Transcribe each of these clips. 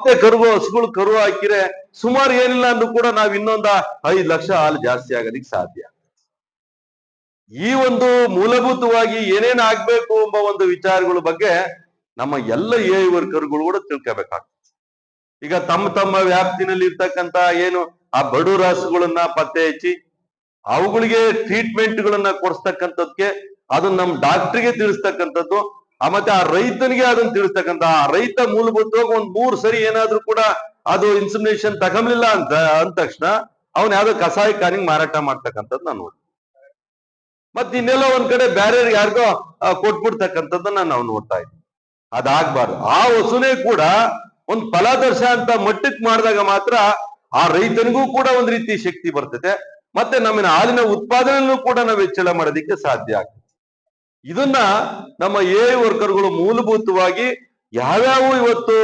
ಮತ್ತೆ ಕರು ಹಸುಗಳು ಕರು ಹಾಕಿದ್ರೆ ಸುಮಾರು ಏನಿಲ್ಲ ಅಂದ್ರೂ ಕೂಡ ನಾವ್ ಇನ್ನೊಂದ ಐದ್ ಲಕ್ಷ ಹಾಲು ಜಾಸ್ತಿ ಆಗೋದಿಕ್ ಸಾಧ್ಯ. ಈ ಒಂದು ಮೂಲಭೂತವಾಗಿ ಏನೇನ್ ಆಗ್ಬೇಕು ಎಂಬ ಒಂದು ವಿಚಾರಗಳ ಬಗ್ಗೆ ನಮ್ಮ ಎಲ್ಲ ಎ ವರ್ಕರ್ಗಳು ಕೂಡ ತಿಳ್ಕೋಬೇಕಾಗ್ತದೆ. ಈಗ ತಮ್ಮ ತಮ್ಮ ವ್ಯಾಪ್ತಿನಲ್ಲಿ ಇರ್ತಕ್ಕಂತ ಏನು ಆ ಬಡೂರ ಹಸುಗಳನ್ನ ಪತ್ತೆ ಹಚ್ಚಿ ಅವುಗಳಿಗೆ ಟ್ರೀಟ್ಮೆಂಟ್ ಗಳನ್ನ ಕೊಡಿಸ್ತಕ್ಕಂಥದ್ಕೆ ಅದನ್ನ ನಮ್ ಡಾಕ್ಟ್ರಿಗೆ ತಿಳಿಸ್ತಕ್ಕಂಥದ್ದು ಆ, ಮತ್ತೆ ಆ ರೈತನಿಗೆ ಅದನ್ನ ತಿಳಿಸ್ತಕ್ಕಂತ ಆ ರೈತ ಮೂಲಭೂತವಾಗಿ ಒಂದ್ ಮೂರ್ ಸರಿ ಏನಾದ್ರೂ ಕೂಡ ಅದು ಇನ್ಸಿಮಿನೇಷನ್ ತಗೊಂಬಲಿಲ್ಲ ಅಂತ, ಅಂದ ತಕ್ಷಣ ಅವನ್ ಯಾವ್ದೋ ಕಸಾಯಿ ಕಾನಿಗೆ ಮಾರಾಟ ಮಾಡ್ತಕ್ಕಂಥದ್ದು ನಾನು ನೋಡ್ತೀನಿ ಮತ್ತೆ ಇನ್ನೆಲ್ಲ ಒಂದ್ ಕಡೆ ಬ್ಯಾರೆ ಯಾರಿಗೋ ಕೊಟ್ಬಿಡ್ತಕ್ಕಂಥದ್ದನ್ನ ನಾವು ನೋಡ್ತಾ ಇದ್ದೀವಿ ಅದಾಗ್ಬಾರ್ದು. ಆ ವಸುನೇ ಕೂಡ ಒಂದ್ ಫಲದರ್ಶ ಅಂತ ಮಟ್ಟಕ್ಕೆ ಮಾಡಿದಾಗ ಮಾತ್ರ ಆ ರೈತನಿಗೂ ಕೂಡ ಒಂದ್ ರೀತಿ ಶಕ್ತಿ ಬರ್ತದೆ. ಮತ್ತೆ ನಮ್ಮಿನ ಹಾಲಿನ ಉತ್ಪಾದನೆಯನ್ನು ಕೂಡ ನಾವು ಹೆಚ್ಚಳ ಮಾಡೋದಿಕ್ಕೆ ಸಾಧ್ಯ ಆಗ್ತದೆ. ಇದನ್ನ ನಮ್ಮ ಎ ವರ್ಕರ್ಗಳು ಮೂಲಭೂತವಾಗಿ ಯಾವ್ಯಾವ ಇವತ್ತು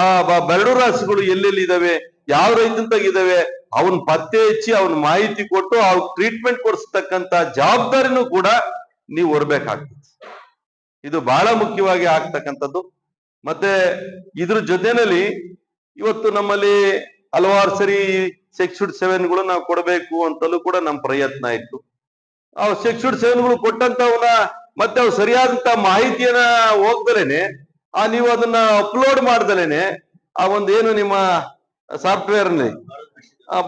ಆ ಬೆರಡು ರಾಶಿಗಳು ಎಲ್ಲೆಲ್ಲಿ ಇದಾವೆ, ಯಾವ ರೈತಂತಾಗಿದ್ದಾವೆ ಅವನ್ ಪತ್ತೆ ಹಚ್ಚಿ ಅವನ್ ಮಾಹಿತಿ ಕೊಟ್ಟು ಅವ್ರ ಟ್ರೀಟ್ಮೆಂಟ್ ಕೊಡಿಸ್ತಕ್ಕಂತ ಜವಾಬ್ದಾರಿನೂ ಕೂಡ ನೀವು ಹೊರಬೇಕಾಗ್ತದೆ ಇದು ಬಹಳ ಮುಖ್ಯವಾಗಿ ಆಗ್ತಕ್ಕಂಥದ್ದು. ಮತ್ತೆ ಇದ್ರ ಜೊತೆನಲ್ಲಿ ಇವತ್ತು ನಮ್ಮಲ್ಲಿ ಹಲವಾರು ಸರಿ ಸೆಕ್ಸ್ಡ್ ಸೆವೆನ್ಗಳು ನಾವು ಕೊಡಬೇಕು ಅಂತಲೂ ಕೂಡ ನಮ್ಮ ಪ್ರಯತ್ನ ಇತ್ತು. ಆ ಸೆಕ್ಸ್ಡ್ ಸೆವೆನ್ಗಳು ಕೊಟ್ಟಂತವನ್ನ ಮತ್ತೆ ಅವ್ರು ಸರಿಯಾದಂತ ಮಾಹಿತಿಯನ್ನ ಹೋಗ್ದಲೇನೆ ಆ ನೀವು ಅದನ್ನ ಅಪ್ಲೋಡ್ ಮಾಡ್ದಲೇನೆ ಆ ಒಂದು ಏನು ನಿಮ್ಮ ಸಾಫ್ಟ್ವೇರ್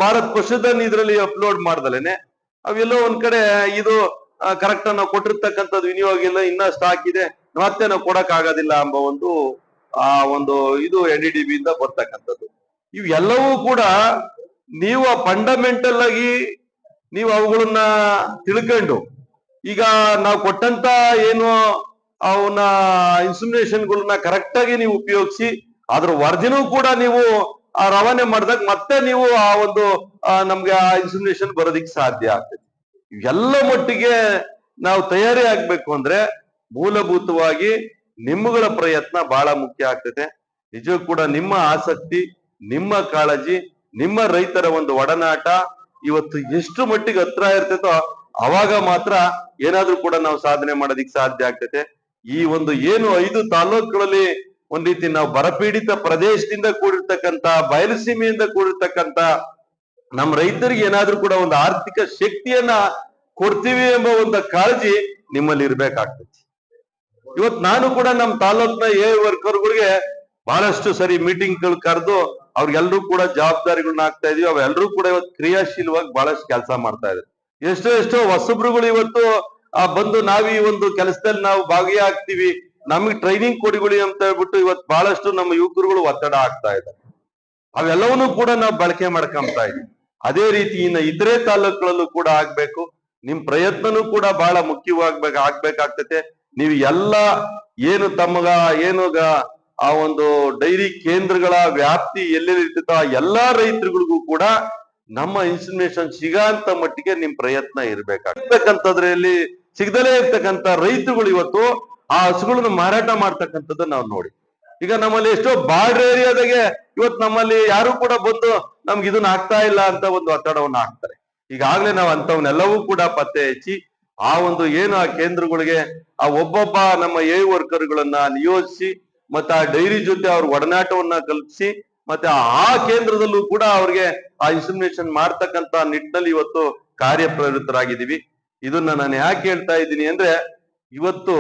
ಭಾರತ್ ಪಶುಧನ್ ಇದರಲ್ಲಿ ಅಪ್ಲೋಡ್ ಮಾಡ್ದಲೇನೆ. ಅವೆಲ್ಲೋ ಒಂದ್ ಕಡೆ ಇದು ಕರೆಕ್ಟ್ ನಾವು ಕೊಟ್ಟಿರ್ತಕ್ಕಂಥದ್ದು ವಿನಿಯೋಗ ಇಲ್ಲ ಇನ್ನ ಸ್ಟಾಕ್ ಇದೆ ಮತ್ತೆ ನಾವು ಕೊಡಕ್ ಆಗೋದಿಲ್ಲ ಎಂಬ ಒಂದು, ಆ ಒಂದು ಇದು ಎನ್ ಡಿ ಬಿ ಇಂದ ಬರ್ತಕ್ಕಂಥದ್ದು. ಇವೆಲ್ಲವೂ ಕೂಡ ನೀವು ಫಂಡಮೆಂಟಲ್ ಆಗಿ ನೀವು ಅವುಗಳನ್ನ ತಿಳ್ಕೊಂಡು ಈಗ ನಾವು ಕೊಟ್ಟಂತ ಏನು ಅವನ ಇನ್ಸುಮಿನೇಷನ್ಗಳನ್ನ ಕರೆಕ್ಟ್ ಆಗಿ ನೀವು ಉಪಯೋಗಿಸಿ, ಅದ್ರ ವರದಿನೂ ಕೂಡ ನೀವು ರವಾನೆ ಮಾಡಿದಾಗ ಮತ್ತೆ ನೀವು ಆ ಒಂದು ನಮ್ಗೆ ಆ ಇನ್ಸುಮಿನೇಷನ್ ಬರೋದಿಕ್ಕೆ ಸಾಧ್ಯ ಆಗ್ತದೆ. ಎಲ್ಲ ಮಟ್ಟಿಗೆ ನಾವು ತಯಾರಿ ಆಗ್ಬೇಕು ಅಂದ್ರೆ ಮೂಲಭೂತವಾಗಿ ನಿಮ್ಮಗಳ ಪ್ರಯತ್ನ ಬಹಳ ಮುಖ್ಯ ಆಗ್ತದೆ. ನಿಜವೂ ಕೂಡ ನಿಮ್ಮ ಆಸಕ್ತಿ, ನಿಮ್ಮ ಕಾಳಜಿ, ನಿಮ್ಮ ರೈತರ ಒಂದು ಒಡನಾಟ, ಇವತ್ತು ಎಷ್ಟು ಮಟ್ಟಿಗೆ ಹತ್ರ ಇರ್ತೈತೋ ಅವಾಗ ಮಾತ್ರ ಏನಾದ್ರೂ ಕೂಡ ನಾವು ಸಾಧನೆ ಮಾಡೋದಿಕ್ ಸಾಧ್ಯ ಆಗ್ತೈತೆ. ಈ ಒಂದು ಏನು ಐದು ತಾಲೂಕುಗಳಲ್ಲಿ ಒಂದ್ ರೀತಿ ನಾವು ಬರಪೀಡಿತ ಪ್ರದೇಶದಿಂದ ಕೂಡಿರ್ತಕ್ಕಂತ ಬಯಲುಸೀಮೆಯಿಂದ ಕೂಡಿರ್ತಕ್ಕಂತ ನಮ್ಮ ರೈತರಿಗೆ ಏನಾದ್ರೂ ಕೂಡ ಒಂದು ಆರ್ಥಿಕ ಶಕ್ತಿಯನ್ನ ಕೊಡ್ತೀವಿ ಎಂಬ ಒಂದು ಕಾಳಜಿ ನಿಮ್ಮಲ್ಲಿ ಇರ್ಬೇಕಾಗ್ತದೆ ಇವತ್ ನಾನು ಕೂಡ ನಮ್ಮ ತಾಲೂಕ್ನ ಎ ವರ್ಕರ್ಗಳಿಗೆ ಬಹಳಷ್ಟು ಸರಿ ಮೀಟಿಂಗ್ ಕರೆದು ಅವ್ರಿಗೆಲ್ಲರೂ ಕೂಡ ಜವಾಬ್ದಾರಿಗಳನ್ನ ಆಗ್ತಾ ಇದೀವಿ. ಅವೆಲ್ಲರೂ ಕೂಡ ಇವತ್ತು ಕ್ರಿಯಾಶೀಲವಾಗಿ ಬಹಳಷ್ಟು ಕೆಲಸ ಮಾಡ್ತಾ ಇದ್ದಾರೆ. ಎಷ್ಟೋ ಎಷ್ಟೋ ಹೊಸಬ್ರುಗಳು ಇವತ್ತು, ಆ ಬಂದು ನಾವು ಒಂದು ಕೆಲಸದಲ್ಲಿ ನಾವು ಭಾಗಿಯಾಗ್ತೀವಿ. ನಮಗೆ ಟ್ರೈನಿಂಗ್ ಕೊಡಿಗುಳಿ ಅಂತ ಹೇಳ್ಬಿಟ್ಟು ಇವತ್ತು ಬಹಳಷ್ಟು ನಮ್ಮ ಯುವಕರುಗಳು ಒತ್ತಡ ಆಗ್ತಾ ಇದ್ದಾರೆ. ಅವೆಲ್ಲವನ್ನೂ ಕೂಡ ನಾವು ಬಳಕೆ ಮಾಡ್ಕೊಂತಾ ಇದೀವಿ ಅದೇ ರೀತಿ ಇನ್ನು ಇತರೆ ತಾಲೂಕುಗಳಲ್ಲೂ ಕೂಡ ಆಗ್ಬೇಕು. ನಿಮ್ ಪ್ರಯತ್ನನೂ ಕೂಡ ಬಹಳ ಮುಖ್ಯವಾಗ್ಬೇಕು, ಆಗ್ಬೇಕಾಗ್ತತೆ. ನೀವು ಎಲ್ಲ ಏನು ತಮ್ಮಗ ಏನು ಆ ಒಂದು ಡೈರಿ ಕೇಂದ್ರಗಳ ವ್ಯಾಪ್ತಿ ಎಲ್ಲೆಲ್ಲಿ ಇರ್ತೈತೋ ಆ ಎಲ್ಲಾ ರೈತರುಗಳಿಗೂ ಕೂಡ ನಮ್ಮ ಇನ್ಫಾರ್ಮೇಶನ್ ಸಿಗಂತ ಮಟ್ಟಿಗೆ ನಿಮ್ ಪ್ರಯತ್ನ ಇರ್ಬೇಕಾಗ್ತಕ್ಕಂಥದ್ರಲ್ಲಿ ಸಿಗದಲೇ ಇರ್ತಕ್ಕಂಥ ರೈತರುಗಳು ಇವತ್ತು ಆ ಹಸುಗಳನ್ನು ಮಾರಾಟ ಮಾಡ್ತಕ್ಕಂಥದ್ದು ನಾವು ನೋಡಿ. ಈಗ ನಮ್ಮಲ್ಲಿ ಎಷ್ಟೋ ಬಾರ್ಡರ್ ಏರಿಯಾದಾಗೆ ಇವತ್ತು ನಮ್ಮಲ್ಲಿ ಯಾರು ಕೂಡ ಬಂದು ನಮ್ಗೆ ಇದನ್ನ ಆಗ್ತಾ ಇಲ್ಲ ಅಂತ ಒಂದು ಒತ್ತಡವನ್ನ ಹಾಕ್ತಾರೆ. ಈಗಾಗ್ಲೇ ನಾವು ಅಂತವನ್ನೆಲ್ಲವೂ ಕೂಡ ಪತ್ತೆ ಹಚ್ಚಿ ಆ ಒಂದು ಏನು ಆ ಕೇಂದ್ರಗಳಿಗೆ ಆ ಒಬ್ಬೊಬ್ಬ ನಮ್ಮ ಎ ವರ್ಕರ್ಗಳನ್ನ ನಿಯೋಜಿಸಿ ಮತ್ತೆ ಆ ಡೈರಿ ಜೊತೆ ಅವ್ರ ಒಡನಾಟವನ್ನ ಕಲ್ಪಿಸಿ ಮತ್ತೆ ಆ ಕೇಂದ್ರದಲ್ಲೂ ಕೂಡ ಅವ್ರಿಗೆ ಆ ಇನ್ಸಿಮಿನೇಷನ್ ಮಾಡ್ತಕ್ಕಂತ ನಿಟ್ಟಿನಲ್ಲಿ ಇವತ್ತು ಕಾರ್ಯಪ್ರವೃತ್ತರಾಗಿದ್ದೀವಿ. ಇದನ್ನ ನಾನು ಯಾಕೆ ಹೇಳ್ತಾ ಇದ್ದೀನಿ ಅಂದ್ರೆ, ಇವತ್ತು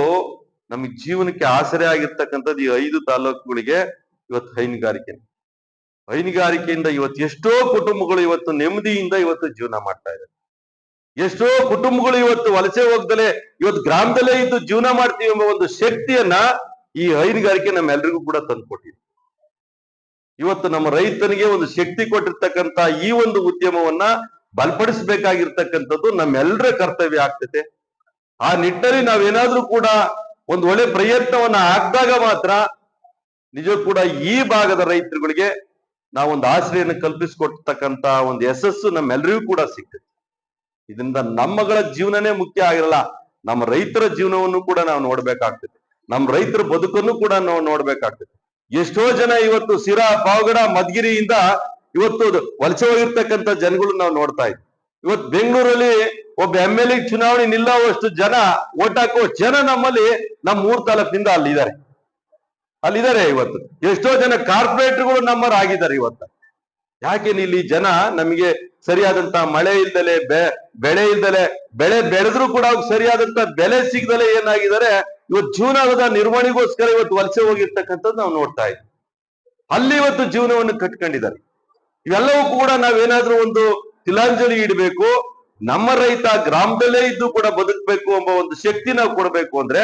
ನಮ್ಮ ಜೀವನಕ್ಕೆ ಆಸರೆ ಆಗಿರ್ತಕ್ಕಂಥದ್ದು ಈ ಐದು ತಾಲೂಕುಗಳಿಗೆ ಇವತ್ತು ಹೈನುಗಾರಿಕೆ. ಹೈನುಗಾರಿಕೆಯಿಂದ ಇವತ್ತು ಎಷ್ಟೋ ಕುಟುಂಬಗಳು ಇವತ್ತು ನೆಮ್ಮದಿಯಿಂದ ಇವತ್ತು ಜೀವನ ಮಾಡ್ತಾ ಇದೆ ಎಷ್ಟೋ ಕುಟುಂಬಗಳು ಇವತ್ತು ವಲಸೆ ಹೋಗ್ದಲೆ ಇವತ್ತು ಗ್ರಾಮದಲ್ಲೇ ಇದ್ದು ಜೀವನ ಮಾಡ್ತೀವಿ ಎಂಬ ಒಂದು ಶಕ್ತಿಯನ್ನ ಈ ಹೈನುಗಾರಿಕೆ ನಮ್ಮೆಲ್ರಿಗೂ ಕೂಡ ತಂದುಕೊಟ್ಟಿದೆ. ಇವತ್ತು ನಮ್ಮ ರೈತನಿಗೆ ಒಂದು ಶಕ್ತಿ ಕೊಟ್ಟಿರ್ತಕ್ಕಂತ ಈ ಒಂದು ಉದ್ಯಮವನ್ನ ಬಲಪಡಿಸಬೇಕಾಗಿರ್ತಕ್ಕಂಥದ್ದು ನಮ್ಮೆಲ್ಲರ ಕರ್ತವ್ಯ ಆಗ್ತೈತೆ. ಆ ನಿಟ್ಟಿನಲ್ಲಿ ನಾವೇನಾದ್ರೂ ಕೂಡ ಒಂದು ಒಳ್ಳೆ ಪ್ರಯತ್ನವನ್ನ ಹಾಕಿದಾಗ ಮಾತ್ರ ನಿಜ ಕೂಡ ಈ ಭಾಗದ ರೈತರುಗಳಿಗೆ ನಾವೊಂದು ಆಶ್ರಯನ ಕಲ್ಪಿಸಿಕೊಡ್ತಕ್ಕಂತ ಒಂದು ಯಶಸ್ಸು ನಮ್ಮೆಲ್ಲರಿಗೂ ಕೂಡ ಸಿಗ್ತದೆ ಇದರಿಂದ ನಮ್ಮಗಳ ಜೀವನನೇ ಮುಖ್ಯ ಆಗಿರಲ್ಲ, ನಮ್ಮ ರೈತರ ಜೀವನವನ್ನು ಕೂಡ ನಾವು ನೋಡ್ಬೇಕಾಗ್ತದೆ ನಮ್ಮ ರೈತರ ಬದುಕನ್ನು ಕೂಡ ನಾವು ನೋಡ್ಬೇಕಾಗ್ತದೆ ಎಷ್ಟೋ ಜನ ಇವತ್ತು ಸಿರಾ ಪಾವಗಡ ಮದ್ಗಿರಿಯಿಂದ ಇವತ್ತು ವಲಸೆ ಹೋಗಿರ್ತಕ್ಕಂಥ ಜನಗಳು ನಾವು ನೋಡ್ತಾ ಇದ್ವಿ. ಇವತ್ತು ಬೆಂಗಳೂರಲ್ಲಿ ಒಬ್ಬ ಎಂ ಎಲ್ ಎ ಚುನಾವಣೆ ನಿಲ್ಲುವಷ್ಟು ಜನ ಓಟ್ ಹಾಕುವ ಜನ ನಮ್ಮಲ್ಲಿ ನಮ್ಮ ಮೂರ್ ತಾಲೂಕಿನಿಂದ ಅಲ್ಲಿದ್ದಾರೆ. ಅಲ್ಲಿದ್ದಾರೆ ಇವತ್ತು. ಎಷ್ಟೋ ಜನ ಕಾರ್ಪೊರೇಟ್ಗಳು ನಮ್ಮರಾಗಿದ್ದಾರೆ ಇವತ್ತು. ಯಾಕೆ ಇಲ್ಲಿ ಜನ ನಮಗೆ ಸರಿಯಾದಂತ ಮಳೆ ಇಲ್ದಲೆ ಬೆಳೆ ಇಲ್ದಲೆ, ಬೆಳೆ ಬೆಳೆದ್ರು ಕೂಡ ಸರಿಯಾದಂತ ಬೆಲೆ ಸಿಗದಲೆ ಏನಾಗಿದ್ದಾರೆ ಇವತ್ತು ಜೀವನದ ನಿರ್ವಹಣೆಗೋಸ್ಕರ ಇವತ್ತು ವಲಸೆ ಹೋಗಿರ್ತಕ್ಕಂಥದ್ದು ನಾವು ನೋಡ್ತಾ ಇದ್ದೀವಿ ಅಲ್ಲಿ ಇವತ್ತು ಜೀವನವನ್ನು ಕಟ್ಕೊಂಡಿದ್ದಾರೆ. ಇವೆಲ್ಲವೂ ಕೂಡ ನಾವೇನಾದ್ರೂ ಒಂದು ತಿಲಾಂಜಲಿ ಇಡಬೇಕು, ನಮ್ಮ ರೈತ ಗ್ರಾಮದಲ್ಲೇ ಇದ್ದು ಕೂಡ ಬದುಕಬೇಕು ಎಂಬ ಒಂದು ಶಕ್ತಿ ನಾವು ಕೊಡಬೇಕು ಅಂದ್ರೆ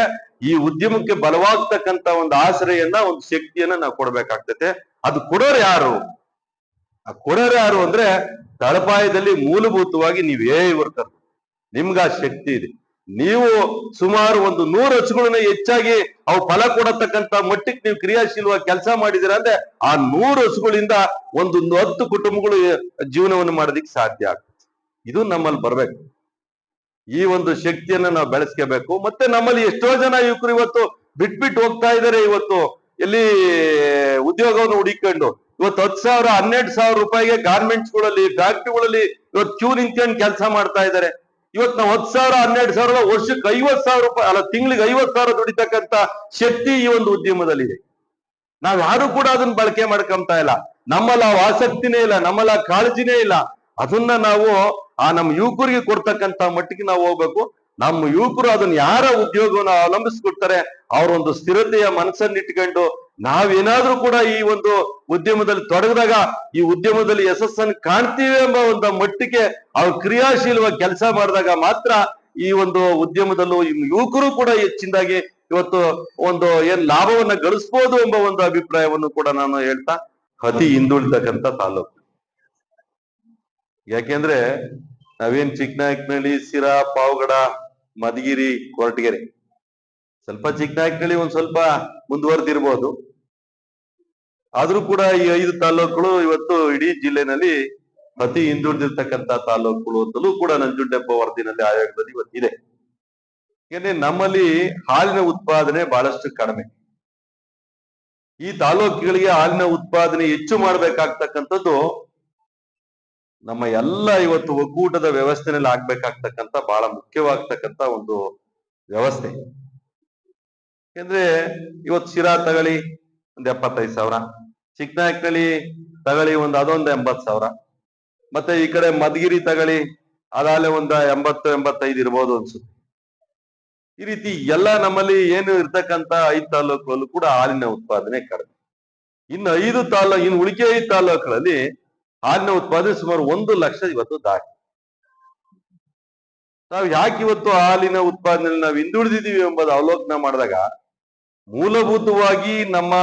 ಈ ಉದ್ಯಮಕ್ಕೆ ಬಲವಾಗ್ತಕ್ಕಂತ ಒಂದು ಆಶ್ರಯನ್ನ ಒಂದು ಶಕ್ತಿಯನ್ನ ನಾವು ಕೊಡ್ಬೇಕಾಗ್ತತೆ. ಅದು ಕೊಡೋರು ಯಾರು? ಆ ಕೊಡೋರು ಯಾರು ಅಂದ್ರೆ ತಳಪಾಯದಲ್ಲಿ ಮೂಲಭೂತವಾಗಿ ನೀವೇ ವರ್ಕರ್ ನಿಮ್ಗೆ ಆ ಶಕ್ತಿ ಇದೆ. ನೀವು ಸುಮಾರು ಒಂದು ನೂರು ಹಸುಗಳನ್ನ ಹೆಚ್ಚಾಗಿ ಅವು ಫಲ ಕೊಡತಕ್ಕಂತ ಮಟ್ಟಕ್ಕೆ ನೀವು ಕ್ರಿಯಾಶೀಲವಾಗಿ ಕೆಲಸ ಮಾಡಿದಿರ ಅಂದ್ರೆ ಆ ನೂರು ಹಸುಗಳಿಂದ ಒಂದು ಹತ್ತು ಕುಟುಂಬಗಳು ಜೀವನವನ್ನು ಮಾಡೋದಿಕ್ ಸಾಧ್ಯ ಆಗ್ತದೆ. ಇದು ನಮ್ಮಲ್ಲಿ ಬರ್ಬೇಕು. ಈ ಒಂದು ಶಕ್ತಿಯನ್ನ ನಾವು ಬೆಳೆಸ್ಕೋಬೇಕು. ಮತ್ತೆ ನಮ್ಮಲ್ಲಿ ಎಷ್ಟೋ ಜನ ಯುವಕರು ಇವತ್ತು ಬಿಟ್ ಬಿಟ್ಬಿಟ್ಟು ಹೋಗ್ತಾ ಇದಾರೆ ಇವತ್ತು. ಎಲ್ಲಿ ಉದ್ಯೋಗವನ್ನು ಹುಡುಕೊಂಡು. ಇವತ್ತು ಹತ್ತು ಸಾವಿರ, ಹನ್ನೆರಡು ಸಾವಿರ ರೂಪಾಯಿಗೆ ಗಾರ್ಮೆಂಟ್ಸ್ಗಳಲ್ಲಿ ಫ್ಯಾಕ್ಟ್ರಿಗಳಲ್ಲಿ ಇವತ್ತು ಕ್ಯೂ ನಿಂತ್ಕೊಂಡು ಕೆಲಸ ಮಾಡ್ತಾ ಇದ್ದಾರೆ ಇವತ್ತು ನಾವು ಹತ್ತು ಸಾವಿರ, ಹನ್ನೆರಡು ಸಾವಿರ, ವರ್ಷಕ್ಕೆ ಐವತ್ ಸಾವಿರ ರೂಪಾಯಿ, ಅಲ್ಲ, ತಿಂಗಳಿಗೆ ಐವತ್ ಸಾವಿರ ದುಡಿತಕ್ಕಂತ ಶಕ್ತಿ ಈ ಒಂದು ಉದ್ಯಮದಲ್ಲಿದೆ ನಾವ್ ಯಾರು ಕೂಡ ಅದನ್ನ ಬಳಕೆ ಮಾಡ್ಕೊಂತ ಇಲ್ಲ. ನಮ್ಮಲ್ಲ ಆಸಕ್ತಿನೇ ಇಲ್ಲ, ನಮ್ಮಲ್ಲ ಕಾಳಜಿನೇ ಇಲ್ಲ. ಅದನ್ನ ನಾವು ಆ ನಮ್ಮ ಯುವಕರಿಗೆ ಕೊಡ್ತಕ್ಕಂತ ಮಟ್ಟಿಗೆ ನಾವು ಹೋಗ್ಬೇಕು. ನಮ್ಮ ಯುವಕರು ಅದನ್ನ ಯಾರ ಉದ್ಯೋಗವನ್ನು ಅವಲಂಬಿಸ್ಕೊಡ್ತಾರೆ ಅವ್ರ ಒಂದು ಸ್ಥಿರತೆಯ ಮನಸ್ಸನ್ನ ಇಟ್ಕೊಂಡು ನಾವೇನಾದ್ರೂ ಕೂಡ ಈ ಒಂದು ಉದ್ಯಮದಲ್ಲಿ ತೊಡಗಿದಾಗ ಈ ಉದ್ಯಮದಲ್ಲಿ ಯಶಸ್ಸನ್ನು ಕಾಣ್ತೀವಿ ಎಂಬ ಒಂದು ಮಟ್ಟಿಗೆ ಅವ್ರು ಕ್ರಿಯಾಶೀಲವಾಗಿ ಕೆಲಸ ಮಾಡಿದಾಗ ಮಾತ್ರ ಈ ಒಂದು ಉದ್ಯಮದಲ್ಲೂ ಯುವಕರು ಕೂಡ ಹೆಚ್ಚಿನದಾಗಿ ಇವತ್ತು ಒಂದು ಏನ್ ಲಾಭವನ್ನ ಗಳಿಸ್ಬೋದು ಎಂಬ ಒಂದು ಅಭಿಪ್ರಾಯವನ್ನು ಕೂಡ ನಾನು ಹೇಳ್ತಾ ಅತಿ ಹಿಂದುಳಿತಕ್ಕಂತ ತಾಲೂಕು. ಯಾಕೆಂದ್ರೆ ನಾವೇನ್ ಚಿಕ್ಕನಾಯಕನಹಳ್ಳಿ ಸಿರಾ ಪಾವಗಡ, ಮಧುಗಿರಿ, ಕೊರಟಗೆರೆ ಸ್ವಲ್ಪ ಚಿಕ್ಕನಾಯಕನಹಳ್ಳಿ ಒಂದ್ ಸ್ವಲ್ಪ ಮುಂದುವರೆದಿರ್ಬೋದು. ಆದ್ರೂ ಕೂಡ ಈ ಐದು ತಾಲೂಕುಗಳು ಇವತ್ತು ಇಡೀ ಜಿಲ್ಲೆನಲ್ಲಿ ಅತಿ ಹಿಂದುಳಿದಿರ್ತಕ್ಕಂತ ತಾಲೂಕುಗಳು ಅಂತಲೂ ಕೂಡ ನಂಜುಂಡೆಪ್ಪ ವರದಿನಲ್ಲಿ ಆಯೋಗದಲ್ಲಿ ಇವತ್ತಿದೆ. ನಮ್ಮಲ್ಲಿ ಹಾಲಿನ ಉತ್ಪಾದನೆ ಬಹಳಷ್ಟು ಕಡಿಮೆ. ಈ ತಾಲೂಕುಗಳಿಗೆ ಹಾಲಿನ ಉತ್ಪಾದನೆ ಹೆಚ್ಚು ಮಾಡ್ಬೇಕಾಗ್ತಕ್ಕಂಥದ್ದು ನಮ್ಮ ಎಲ್ಲ ಇವತ್ತು ಒಕ್ಕೂಟದ ವ್ಯವಸ್ಥೆನಲ್ಲಿ ಆಗ್ಬೇಕಾಗ್ತಕ್ಕಂತ ಬಹಳ ಮುಖ್ಯವಾಗ್ತಕ್ಕಂತ ಒಂದು ವ್ಯವಸ್ಥೆ. ಯಾಕಂದ್ರೆ ಇವತ್ತು ಶಿರಾ ತಗಳಿ ಒಂದ್ ಎಪ್ಪತ್ತೈದು ಸಾವಿರ. ಚಿಕ್ಕನಾಯಕನಹಳ್ಳಿ ತಗಳಿ ಒಂದ್ ಅದೊಂದು ಎಂಬತ್ ಸಾವಿರ. ಮತ್ತೆ ಈ ಕಡೆ ಮಧುಗಿರಿ ತಗಳಿ ಅದಾಲೆ ಒಂದ ಎಂಬತ್ತು, ಎಂಬತ್ತೈದು ಇರ್ಬೋದು ಅನ್ಸುತ್ತೆ. ಈ ರೀತಿ ಎಲ್ಲ ನಮ್ಮಲ್ಲಿ ಏನು ಇರ್ತಕ್ಕಂತ ಐದು ತಾಲೂಕಲ್ಲೂ ಕೂಡ ಹಾಲಿನ ಉತ್ಪಾದನೆ ಕಡಿಮೆ. ಇನ್ನು ಐದು ತಾಲೂಕು ಇನ್ನು ಉಳಿಕೆ ಐದು ತಾಲೂಕುಗಳಲ್ಲಿ ಹಾಲಿನ ಉತ್ಪಾದನೆ ಸುಮಾರು ಒಂದು ಲಕ್ಷ ಇವತ್ತು ದಾಟಿ. ನಾವು ಯಾಕೆ ಇವತ್ತು ಹಾಲಿನ ಉತ್ಪಾದನೆಯಲ್ಲಿ ನಾವು ಹಿಂದುಳಿದಿದ್ದೀವಿ ಎಂಬುದು ಅವಲೋಕನ ಮಾಡಿದಾಗ ಮೂಲಭೂತವಾಗಿ ನಮ್ಮ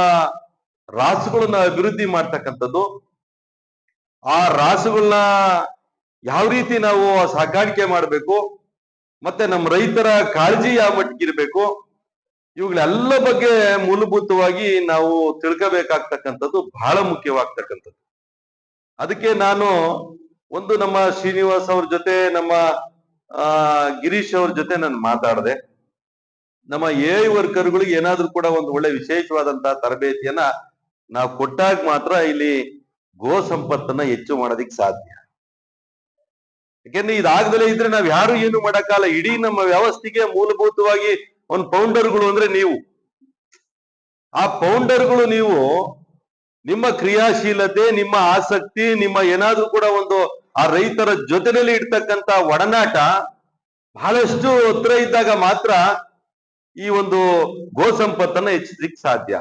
ರಾಸುಗಳನ್ನ ಅಭಿವೃದ್ಧಿ ಮಾಡ್ತಕ್ಕಂಥದ್ದು, ಆ ರಾಸುಗಳನ್ನ ಯಾವ ರೀತಿ ನಾವು ಸಾಕಾಣಿಕೆ ಮಾಡಬೇಕು, ಮತ್ತೆ ನಮ್ಮ ರೈತರ ಕಾಳಜಿ ಯಾವ ಇರಬೇಕು, ಇವುಗಳೆಲ್ಲ ಬಗ್ಗೆ ಮೂಲಭೂತವಾಗಿ ನಾವು ತಿಳ್ಕೋಬೇಕಾಗ್ತಕ್ಕಂಥದ್ದು ಬಹಳ ಮುಖ್ಯವಾಗ್ತಕ್ಕಂಥದ್ದು. ಅದಕ್ಕೆ ನಾನು ಒಂದು ನಮ್ಮ ಶ್ರೀನಿವಾಸ್ ಅವ್ರ ಜೊತೆ, ನಮ್ಮ ಗಿರೀಶ್ ಅವ್ರ ಜೊತೆ ನಾನು ಮಾತಾಡಿದೆ. ನಮ್ಮ ಎ ವರ್ಕರ್ಗಳಿಗೆ ಏನಾದ್ರೂ ಕೂಡ ಒಂದು ಒಳ್ಳೆ ವಿಶೇಷವಾದಂತಹ ತರಬೇತಿಯನ್ನ ನಾವು ಕೊಟ್ಟಾಗ ಮಾತ್ರ ಇಲ್ಲಿ ಗೋ ಸಂಪತ್ತನ್ನ ಹೆಚ್ಚು ಮಾಡೋದಿಕ್ ಸಾಧ್ಯ. ಯಾಕೆಂದ್ರೆ ಇದಾಗದಲೇ ಇದ್ರೆ ನಾವ್ ಯಾರು ಏನು ಮಾಡಕ್ಕಾಗಲ್ಲ, ಇಡೀ ನಮ್ಮ ವ್ಯವಸ್ಥೆಗೆ ಮೂಲಭೂತವಾಗಿ ಒಂದು ಫೌಂಡರ್ಗಳು ಅಂದ್ರೆ ನೀವು. ಆ ಪೌಂಡರ್ಗಳು ನೀವು ನಿಮ್ಮ ಕ್ರಿಯಾಶೀಲತೆ, ನಿಮ್ಮ ಆಸಕ್ತಿ, ನಿಮ್ಮ ಏನಾದ್ರೂ ಕೂಡ ಒಂದು ಆ ರೈತರ ಜೊತೆಯಲ್ಲಿ ಇಡ್ತಕ್ಕಂತ ಒಡನಾಟ ಬಹಳಷ್ಟು ಹತ್ರ ಇದ್ದಾಗ ಮಾತ್ರ ಈ ಒಂದು ಗೋ ಸಂಪತ್ತನ್ನ ಹೆಚ್ಚಿಸಲಿಕ್ಕೆ ಸಾಧ್ಯ.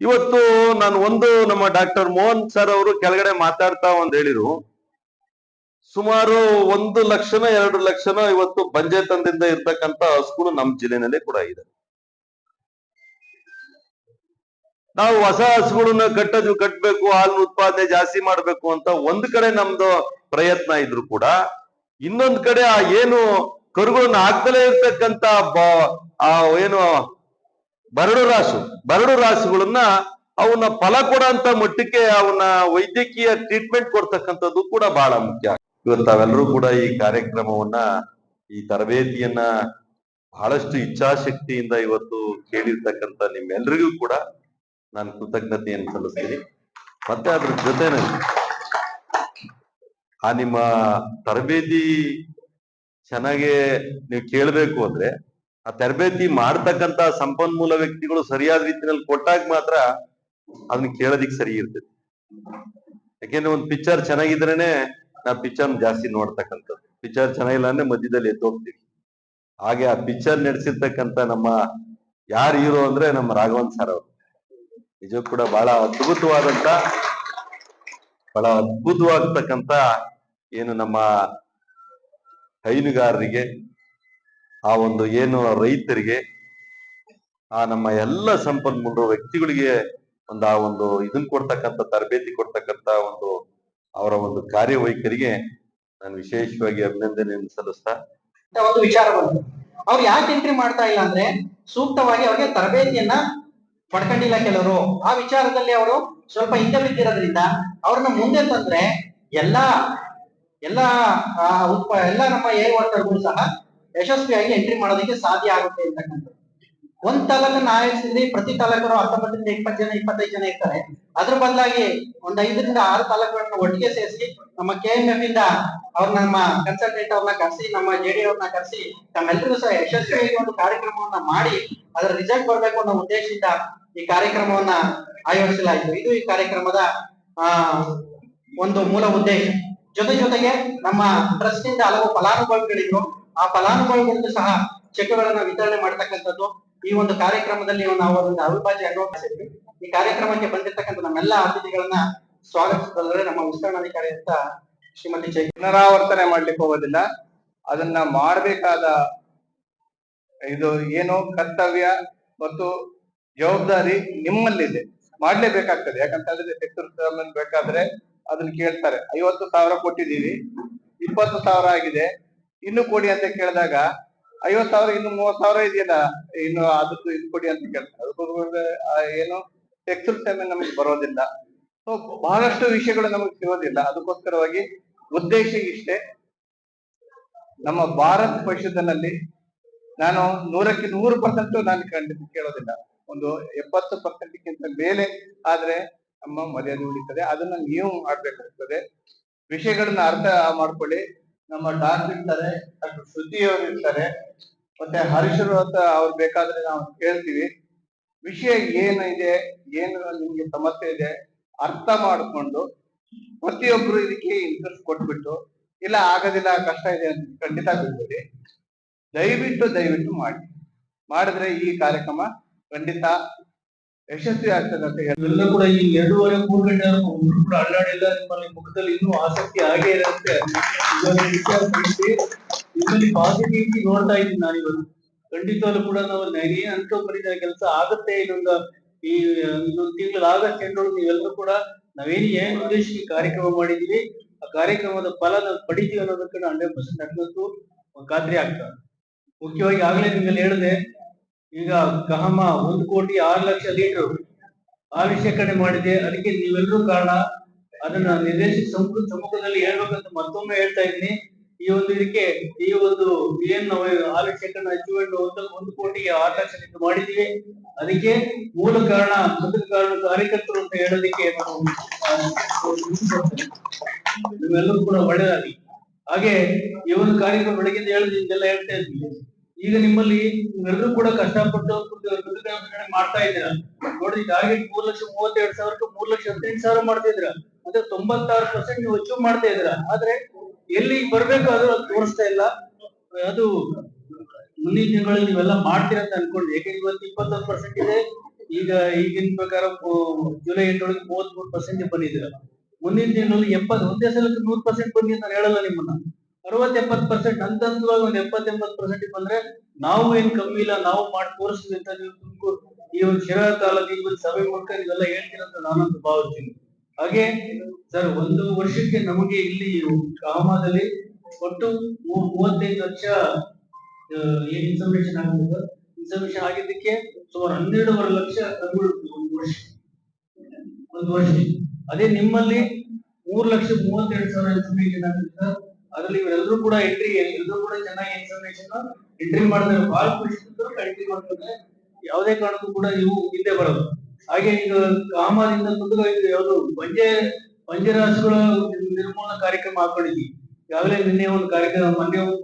ಇವತ್ತು ನಾನು ಒಂದು ನಮ್ಮ ಡಾಕ್ಟರ್ ಮೋಹನ್ ಸರ್ ಅವರು ಕೆಳಗಡೆ ಮಾತಾಡ್ತಾ ಒಂದ್ ಹೇಳಿರು. ಸುಮಾರು ಒಂದು ಲಕ್ಷನ ಎರಡು ಲಕ್ಷನ ಇವತ್ತು ಬಂಜೆತನದಿಂದ ಇರ್ತಕ್ಕಂತ ಹಸುಗಳು ನಮ್ಮ ಜಿಲ್ಲೆನಲ್ಲೇ ಕೂಡ ಇದೆ. ನಾವು ಹೊಸ ಹಸುಗಳನ್ನ ಕಟ್ಟೋದು ಕಟ್ಟಬೇಕು ಹಾಲು ಉತ್ಪಾದನೆ ಜಾಸ್ತಿ ಮಾಡಬೇಕು ಅಂತ ಒಂದ್ ಕಡೆ ನಮ್ದು ಪ್ರಯತ್ನ ಇದ್ರು ಕೂಡ ಇನ್ನೊಂದ್ ಕಡೆ ಆ ಏನು ಕರುಗಳನ್ನ ಹಾಕ್ದಲೇ ಇರ್ತಕ್ಕಂತ ಏನು, ಬರಡು ರಾಸು ಬರಡು ರಾಸುಗಳನ್ನ ಅವನ್ನ ಫಲ ಕೊಡಂತ ಮಟ್ಟಕ್ಕೆ ಅವನ್ನ ವೈದ್ಯಕೀಯ ಟ್ರೀಟ್ಮೆಂಟ್ ಕೊಡ್ತಕ್ಕಂಥದ್ದು ಕೂಡ ಬಹಳ ಮುಖ್ಯ. ಇವತ್ತು ತಾವೆಲ್ಲರೂ ಕೂಡ ಈ ಕಾರ್ಯಕ್ರಮವನ್ನ, ಈ ತರಬೇತಿಯನ್ನ ಬಹಳಷ್ಟು ಇಚ್ಛಾಶಕ್ತಿಯಿಂದ ಇವತ್ತು ಕೇಳಿರ್ತಕ್ಕಂಥ ನಿಮ್ಮೆಲ್ಲರಿಗೂ ಕೂಡ ನಾನು ಕೃತಜ್ಞತೆಯನ್ನು ಸಲ್ಲಿಸ್ತೀನಿ. ಮತ್ತೆ ಅದ್ರ ಜೊತೆನಲ್ಲಿ ಆ ನಿಮ್ಮ ತರಬೇತಿ ಚೆನ್ನಾಗಿ ನೀವು ಕೇಳಬೇಕು ಅಂದ್ರೆ ಆ ತರಬೇತಿ ಮಾಡ್ತಕ್ಕಂತ ಸಂಪನ್ಮೂಲ ವ್ಯಕ್ತಿಗಳು ಸರಿಯಾದ ರೀತಿಯಲ್ಲಿ ಕೊಟ್ಟಾಗ ಮಾತ್ರ ಅದನ್ನ ಕೇಳೋದಿಕ್ ಸರಿ ಇರ್ತೈತಿ. ಯಾಕೆಂದ್ರೆ ಒಂದ್ ಪಿಕ್ಚರ್ ಚೆನ್ನಾಗಿದ್ರೇನೆ ನಾ ಪಿಕ್ಚರ್ ಜಾಸ್ತಿ ನೋಡ್ತಕ್ಕಂಥದ್ದು. ಪಿಕ್ಚರ್ ಚೆನ್ನಾಗಿಲ್ಲ ಅಂದ್ರೆ ಮಧ್ಯದಲ್ಲಿ ಎದ್ದು ಹೋಗ್ತೀವಿ. ಹಾಗೆ ಆ ಪಿಕ್ಚರ್ ನಡೆಸಿರ್ತಕ್ಕಂತ ನಮ್ಮ ಯಾರು ಹೀರೋ ಅಂದ್ರೆ ನಮ್ಮ ರಾಘವನ್ ಸರ್ ಅವರು. ನಿಜ ಕೂಡ ಬಹಳ ಅದ್ಭುತವಾದಂತ ಬಹಳ ಅದ್ಭುತವಾಗ್ತಕ್ಕಂತ ಏನು ನಮ್ಮ ಹೈನುಗಾರರಿಗೆ ಆ ಒಂದು ಏನು ರೈತರಿಗೆ, ಆ ನಮ್ಮ ಎಲ್ಲ ಸಂಪನ್ಮೂಲ ವ್ಯಕ್ತಿಗಳಿಗೆ ಒಂದು ಆ ಒಂದು ಇದನ್ನ ಕೊಡ್ತಕ್ಕಂಥ, ತರಬೇತಿ ಕೊಡ್ತಕ್ಕಂಥ ಒಂದು ಅವರ ಒಂದು ಕಾರ್ಯವೈಖರಿಗೆ ನಾನು ವಿಶೇಷವಾಗಿ ಅಭಿನಂದನೆ ಸಲ್ಲಿಸ್ತಾ ಒಂದು ವಿಚಾರ ಬಂತು. ಅವ್ರು ಯಾಕೆ ಎಂಟ್ರಿ ಮಾಡ್ತಾ ಇಲ್ಲ ಅಂದ್ರೆ ಸೂಕ್ತವಾಗಿ ಅವ್ರಿಗೆ ತರಬೇತಿಯನ್ನ ಪಡ್ಕೊಂಡಿಲ್ಲ ಕೆಲವರು. ಆ ವಿಚಾರದಲ್ಲಿ ಅವರು ಸ್ವಲ್ಪ ಹಿಂದೆ ಬಿದ್ದಿರೋದ್ರಿಂದ ಅವ್ರನ್ನ ಮುಂದೆ ತಂದ್ರೆ ಎಲ್ಲಾ ಎಲ್ಲಾ ಉತ್ಪ ಎಲ್ಲ ನಮ್ಮ ಏರ್ ವರ್ಕರ್ಗಳು ಸಹ ಯಶಸ್ವಿಯಾಗಿ ಎಂಟ್ರಿ ಮಾಡೋದಕ್ಕೆ ಸಾಧ್ಯ ಆಗುತ್ತೆ ಅಂತಕ್ಕಂಥದ್ದು. ಒಂದ್ ತಾಲೂಕನ್ನ ಆಯೋಜಿಸಿದ್ರೆ ಪ್ರತಿ ತಾಲೂಕರು ಹತ್ತೊಂಬತ್ತರಿಂದ ಇಪ್ಪತ್ತು ಜನ, ಇಪ್ಪತ್ತೈದು ಜನ ಇರ್ತಾರೆ. ಅದ್ರ ಬದಲಾಗಿ ಒಂದ್ ಐದರಿಂದ ಆರು ತಾಲೂಕುಗಳನ್ನ ಒಟ್ಟಿಗೆ ಸೇರಿಸಿ ನಮ್ಮ ಕೆ ಎಂ ಎಫ್ ಇಂದ ಅವ್ರ ನಮ್ಮ ಕನ್ಸಲ್ಟೆಂಟ್ ಅವ್ರನ್ನ ಕರೆಸಿ, ನಮ್ಮ ಜೆ ಡಿ ಅವ್ರನ್ನ ಕರೆಸಿ ತಮ್ಮೆಲ್ಲರೂ ಸಹ ಯಶಸ್ವಿಯಾಗಿ ಒಂದು ಕಾರ್ಯಕ್ರಮವನ್ನ ಮಾಡಿ ಅದರ ರಿಸಲ್ಟ್ ಬರ್ಬೇಕು ಅನ್ನೋ ಉದ್ದೇಶದಿಂದ ಈ ಕಾರ್ಯಕ್ರಮವನ್ನ ಆಯೋಜಿಸಲಾಯಿತು. ಇದು ಈ ಕಾರ್ಯಕ್ರಮದ, ಆ, ಒಂದು ಮೂಲ ಉದ್ದೇಶ. ಜೊತೆ ಜೊತೆಗೆ ನಮ್ಮ ಟ್ರಸ್ಟ್ ಇಂದ ಹಲವು ಫಲಾನುಭವಿಗಳಿದ್ರು. ಆ ಫಲಾನುಭವಿಗಳಿಗೂ ಸಹ ಚೆಕ್ಗಳನ್ನ ವಿತರಣೆ ಮಾಡ್ತಕ್ಕಂಥದ್ದು. ಈ ಒಂದು ಕಾರ್ಯಕ್ರಮದಲ್ಲಿ ನಾವು ಒಂದು ಅವಿಭಾಜ್ಯ ಅನುಭವಿಸಿದ್ವಿ ಈ ಕಾರ್ಯಕ್ರಮಕ್ಕೆ ಬಂದಿರತಕ್ಕಂಥ ನಮ್ಮೆಲ್ಲ ಅತಿಥಿಗಳನ್ನ ಸ್ವಾಗತಿಸಿದ್ರೆ ನಮ್ಮ ವಿಸ್ತರಣಾಧಿಕಾರಿ ಅಂತ ಶ್ರೀಮತಿ ಚೈ ಪುನರಾವರ್ತನೆ ಮಾಡ್ಲಿಕ್ಕೆ ಹೋಗೋದಿಲ್ಲ. ಅದನ್ನ ಮಾಡಬೇಕಾದ ಇದು ಏನು ಕರ್ತವ್ಯ ಮತ್ತು ಜವಾಬ್ದಾರಿ ನಿಮ್ಮಲ್ಲಿದೆ. ಮಾಡ್ಲೇಬೇಕಾಗ್ತದೆ. ಯಾಕಂತಂದ್ರೆ ಸೆಕ್ಟರ್ ಬೇಕಾದ್ರೆ ಅದನ್ನ ಕೇಳ್ತಾರೆ. ಐವತ್ತು ಸಾವಿರ ಕೊಟ್ಟಿದ್ದೀವಿ, ಇಪ್ಪತ್ತು ಸಾವಿರ ಆಗಿದೆ, ಇನ್ನು ಕೊಡಿ ಅಂತ ಕೇಳಿದಾಗ, ಐವತ್ತು ಸಾವಿರ, ಇನ್ನು ಮೂವತ್ತು ಸಾವಿರ ಇದೆಯಲ್ಲ, ಇನ್ನು ಅದಕ್ಕೂ ಇದು ಕೊಡಿ ಅಂತ ಕೇಳ್ತಾರೆ. ಏನು ಸೆಕ್ಟರ್ ನಮಗೆ ಬರೋದಿಲ್ಲ. ಸೊ ಬಹಳಷ್ಟು ವಿಷಯಗಳು ನಮಗೆ ಸಿಗೋದಿಲ್ಲ. ಅದಕ್ಕೋಸ್ಕರವಾಗಿ ಉದ್ದೇಶ ಇಷ್ಟೇ. ನಮ್ಮ ಭಾರತ ಪರಿಷತ್ನಲ್ಲಿ ನಾನು ನೂರಕ್ಕೆ ನೂರು ಪರ್ಸೆಂಟ್ ನಾನು ಕೇಳೋದಿಲ್ಲ. ಒಂದು ಎಪ್ಪತ್ತು ಪರ್ಸೆಂಟ್ಗಿಂತ ಮೇಲೆ, ಆದ್ರೆ ನಮ್ಮ ಮರ್ಯಾದೆ ಉಳಿತದೆ. ಅದನ್ನ ನೀವು ಮಾಡ್ಬೇಕಾಗ್ತದೆ. ವಿಷಯಗಳನ್ನ ಅರ್ಥ ಮಾಡ್ಕೊಳ್ಳಿ. ನಮ್ಮ ಡಾಕ್ಟರ್ ಇರ್ತಾರೆ, ಡಾಕ್ಟರ್ ಶ್ರುತಿ ಅವರು ಇರ್ತಾರೆ, ಮತ್ತೆ ಹರೀಶರು ಅಂತ ಅವ್ರು ಬೇಕಾದ್ರೆ ನಾವು ಕೇಳ್ತೀವಿ. ವಿಷಯ ಏನಿದೆ, ಏನು ನಿಮ್ಗೆ ಸಮಸ್ಯೆ ಇದೆ, ಅರ್ಥ ಮಾಡಿಕೊಂಡು ಪ್ರತಿಯೊಬ್ರು ಇದಕ್ಕೆ ಇಂಟ್ರೆಸ್ಟ್ ಕೊಟ್ಬಿಟ್ಟು, ಇಲ್ಲ ಆಗೋದಿಲ್ಲ ಕಷ್ಟ ಇದೆ ಅಂತ ಖಂಡಿತ ಬಿಡ್ಬೇಡಿ. ದಯವಿಟ್ಟು ದಯವಿಟ್ಟು ಮಾಡಿ. ಮಾಡಿದ್ರೆ ಈ ಕಾರ್ಯಕ್ರಮ ಖಂಡಿತ ಯಶಸ್ವಿ ಆಗ್ತದೆ ಅಂತ ಹೇಳಿ ಎಲ್ಲ ಕೂಡ ಈ ಎರಡೂವರೆ, ಮೂರು ಗಂಟೆ ಒಬ್ರು ಕೂಡ ಅಲ್ಲಾಡಿಲ್ಲ ನಿಮ್ಮಲ್ಲಿ ಮುಖದಲ್ಲಿ ಇನ್ನೂ ಆಸಕ್ತಿ ಹಾಗೆ ಇರುತ್ತೆ. ಇದರಲ್ಲಿ ಪಾಸಿಟಿವಿಟಿ ನೋಡ್ತಾ ಇದ್ದೀನಿ ನಾನು ಇವತ್ತು ಖಂಡಿತವಾಗ್ಲೂ ಕೂಡ ನಾವು ಏನ್ ಅನ್ಕೊಂಡ್ಬಂದಿದ್ದ ಕೆಲಸ ಆಗುತ್ತೆ, ಇನ್ನೊಂದು, ಈ, ಇನ್ನೊಂದು ತಿಂಗಳು ಆಗಸ್ಟ್ ಎಂಟೊಳಗೆ ನೀವೆಲ್ಲರೂ ಕೂಡ ನಾವೇನು ಏನ್ ಉದ್ದೇಶ ಈ ಕಾರ್ಯಕ್ರಮ ಮಾಡಿದೀವಿ ಆ ಕಾರ್ಯಕ್ರಮದ ಫಲ ನಾವು ಪಡಿತೀವಿ ಅನ್ನೋದಕ್ಕೆ ಹಂಡ್ರೆಡ್ ಪರ್ಸೆಂಟ್ ಅನ್ನೋದು ಖಾತ್ರಿ ಆಗ್ತದೆ ಮುಖ್ಯವಾಗಿ ಆಗ್ಲೇ ನಿಮ್ಗೆಲ್ಲ ಹೇಳಿದೆ ಈಗ ಗಹಮ ಒಂದು ಕೋಟಿ ಆರು ಲಕ್ಷ ಲೀಟರ್ ಆವಿಷ್ಕರಣೆ ಮಾಡಿದೆ. ಅದಕ್ಕೆ ನೀವೆಲ್ಲರೂ ಕಾರಣ. ಅದನ್ನ ನಿರ್ದೇಶಕ ಸಮುದ್ರ ಸಮ್ಮುಖದಲ್ಲಿ ಹೇಳ್ಬೇಕಂತ ಮತ್ತೊಮ್ಮೆ ಹೇಳ್ತಾ ಇದ್ದೀನಿ. ಈ ಒಂದು ಇದಕ್ಕೆ ಈ ಒಂದು ಏನ್ ನಾವು ಶೇಖರಣೆ ಅಚೀವ್ಮೆಂಟ್ ಒಂದು ಒಂದು ಕೋಟಿಗೆ ಆರು ಲಕ್ಷ ಲೀಟರ್ ಮಾಡಿದೀವಿ ಅದಕ್ಕೆ ಮೂಲ ಕಾರಣ ಮೊದಲ ಕಾರಣ ಕಾರ್ಯಕರ್ತರು ಅಂತ ಹೇಳೋದಕ್ಕೆ ನಾವು ಆ, ಕೂಡ ಒಳ್ಳೆಯದಾಗಿ ಹಾಗೆ ಈ ಒಂದು ಕಾರ್ಯಕ್ರಮ ಬೆಳಗ್ಗೆ ಹೇಳಿದ್ದೆಲ್ಲ ಹೇಳ್ತಾ ಇದ್ವಿ ಈಗ ನಿಮ್ಮಲ್ಲಿ ನೀವೆಲ್ಲರೂ ಕೂಡ ಕಷ್ಟಪಟ್ಟು ಮಾಡ್ತಾ ಇದ್ದೀರಾ? ನೋಡಿ ಟಾರ್ಗೆಟ್ ಮೂರ್ ಲಕ್ಷ ಮೂವತ್ತೆರಡು ಸಾವಿರಕ್ಕೆ ಮೂರ್ ಲಕ್ಷ ಹದಿನೆಂಟು ಸಾವಿರ ಮಾಡ್ತಾ ಇದ್ದೀರಾ? ಅಂದ್ರೆ ತೊಂಬತ್ತಾರು ಪರ್ಸೆಂಟ್ ನೀವು ಅಚೀವ್ ಮಾಡ್ತಾ ಇದ್ದೀರಾ? ಆದ್ರೆ ಎಲ್ಲಿ ಬರ್ಬೇಕು ಅದು ತೋರಿಸ್ತಾ ಇಲ್ಲ. ಅದು ಮುಂದಿನ ತಿಂಗಳಲ್ಲಿ ನೀವೆಲ್ಲ ಮಾಡ್ತೀರಾ ಅಂತ ಅನ್ಕೊಂಡು. ಯಾಕೆಂದ್ರೆ ಇವತ್ತು ಇಪ್ಪತ್ತೊಂದು ಪರ್ಸೆಂಟ್ ಇದೆ? ಈಗ ಈಗಿನ ಪ್ರಕಾರ ಜುಲೈ ಎಂಟೊಳಗೆ ಮೂವತ್ತ್ ಮೂರು ಪರ್ಸೆಂಟ್ ಬಂದಿದ್ದೀರಾ? ಮುಂದಿನ ತಿಂಗಳಲ್ಲಿ ಎಪ್ಪತ್ತು, ಒಂದೇ ಸಲಕ್ಕೆ ನೂರು ಪರ್ಸೆಂಟ್ ಬಂದಿ ಅಂತ ಹೇಳಲ್ಲ ನಿಮ್ಮನ್ನ. ಅರವತ್ ಎಪ್ಪತ್ ಪರ್ಸೆಂಟ್ ಹಂತ ಹಂತವಾಗಿ ಒಂದ್ ಎಪ್ಪತ್ ಎಂಬತ್ ಪರ್ಸೆಂಟ್ ಬಂದ್ರೆ ನಾವು ಏನ್ ಕಮ್ಮಿ ಇಲ್ಲ, ನಾವು ಮಾಡಿ ತೋರಿಸ್ತೀವಿ ಅಂತ ನೀವು ತುಮಕೂರು ಈ ಒಂದು ಶಿರಾ ತಾಲೂಕು ಈ ಒಂದು ಸಭೆ ಮೂಲಕ ನೀವೆಲ್ಲ ಹೇಳ್ತೀರ ಅಂತ ನಾನಂತೂ ಭಾವಿಸ್ತೀನಿ. ಹಾಗೆ ಸರ್, ಒಂದು ವರ್ಷಕ್ಕೆ ನಮಗೆ ಇಲ್ಲಿ ಗ್ರಾಮದಲ್ಲಿ ಒಟ್ಟು ಮೂವತ್ತೈದು ಲಕ್ಷ ಏನ್ ಇನ್ಫಾರ್ಮೇಶನ್ ಆಗಿದೆ ಇನ್ಫಾರ್ಮೇಶನ್ ಆಗಿದ್ದಕ್ಕೆ ಸುಮಾರು ಹನ್ನೆರಡೂವರೆ ಲಕ್ಷ ತಗೊಳ್ತೀವಿ ಒಂದು ವರ್ಷ. ಒಂದು ವರ್ಷ ಅದೇ ನಿಮ್ಮಲ್ಲಿ ಮೂರು ಲಕ್ಷ ಮೂವತ್ತೆರಡು ಸಾವಿರ ಇನ್ಫಾರ್ಮೇಶನ್ ಆಗುತ್ತೆ ಅದ್ರಲ್ಲಿ ಇವರೆಲ್ಲರೂ ಕೂಡ ಎಂಟ್ರಿ ಎಲ್ಲರೂ ಕೂಡ ಚೆನ್ನಾಗಿ ಇನ್ಫಾರ್ಮೇಶನ್ ಎಂಟ್ರಿ ಮಾಡಿದ್ರೆ ಬಹಳ ಖುಷಿ ಎಂಟ್ರಿ ಮಾಡ್ತಾರೆ ಯಾವುದೇ ಕಾರಣಕ್ಕೂ ಕೂಡ ಇವು ಹಿಂದೆ ಬರೋದು ಹಾಗೆ ಈಗ ಕಾಮದಿಂದ ಮುಂದೆ ಯಾವುದು ಪಂಚೆ ಪಂಚರಾಶಿಗಳ ನಿರ್ಮೂಲನಾ ಕಾರ್ಯಕ್ರಮ ಹಾಕೊಂಡಿದ್ವಿ. ಈಗಾಗಲೇ ನಿನ್ನೆ ಒಂದು ಕಾರ್ಯಕ್ರಮ, ಮೊನ್ನೆ ಒಂದು